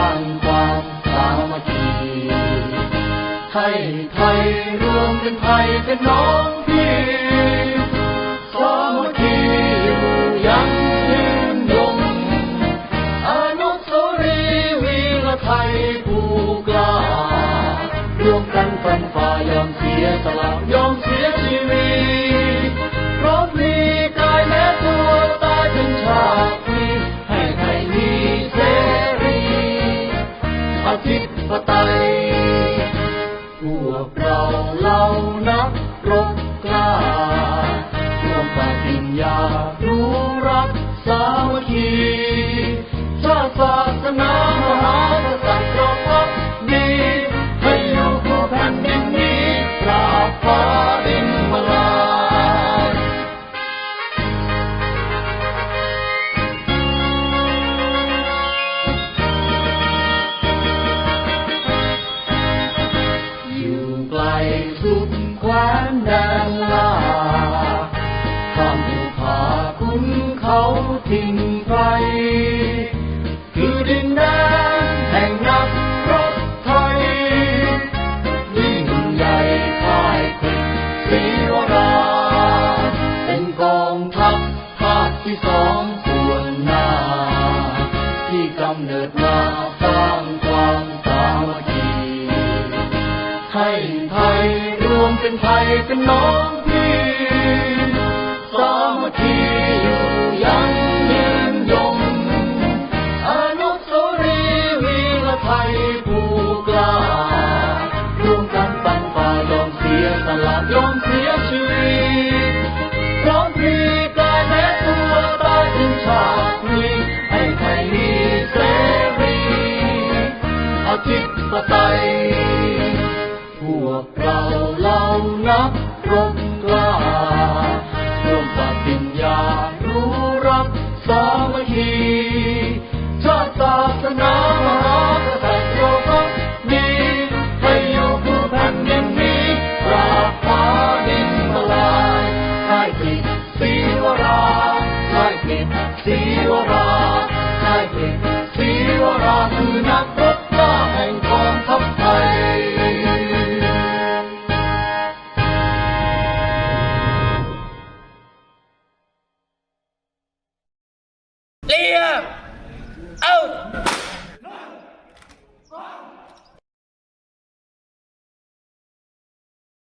าสร้างความสามัคคีให้ไทยรวมเป็นไทยเป็นน้องพี่สามัคคีอยู่ยังยืนยงอนุสาวรีย์วีรไทยผู้กล้ารวมกันฟันฝ่ายอมเสียสละยอมเสีย พ กำเนิดมาสร้างความสามัคคีให้ไทยรวมเป็นไทยเป็นน้องพี่สามัคคีอยู่ยังยืนยงอนุสาวรีย์วีรไทยผู้กล้ารวมกันปันฝ่ายอมเสียสละยอมเสียชีวิตพร้อมพลีกายแม้ตัวตายถึงชา Síbora.